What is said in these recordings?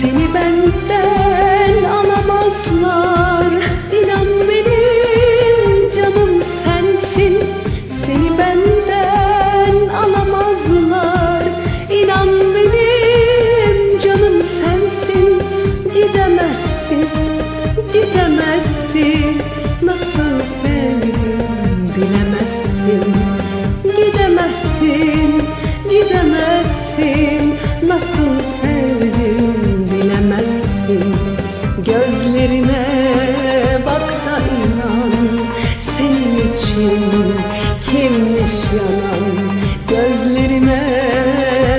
Seni benden alamazlar. İnan benim canım sensin. Seni benden alamazlar. İnan benim canım sensin. Gidemezsin, gidemezsin. Nasıl sevdim bilemezsin. Gidemezsin, gidemezsin. Gözlerime bak da inan. Senin için kimmiş yanan Gözlerime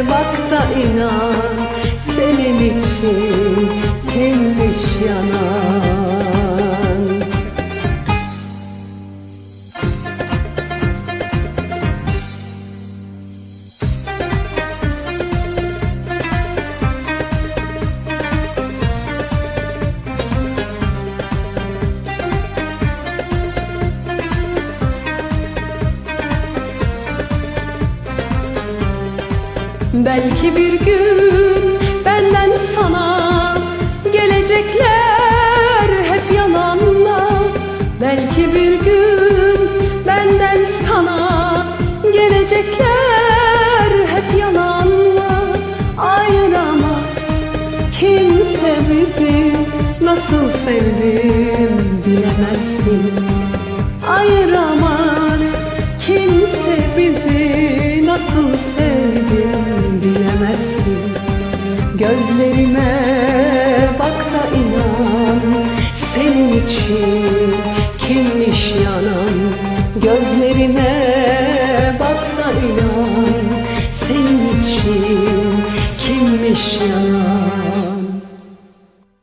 bak da inan Belki bir gün benden sana gelecekler hep yalanla Belki bir gün benden sana gelecekler hep yalanla Ayıramaz kimse bizi nasıl sevdim bilemezsin Ayıramaz kimse bizi nasıl sevdim Gözlerime bak da inan. Senin için kimmiş yanan Gözlerime bak da inan. Senin için kimmiş yanan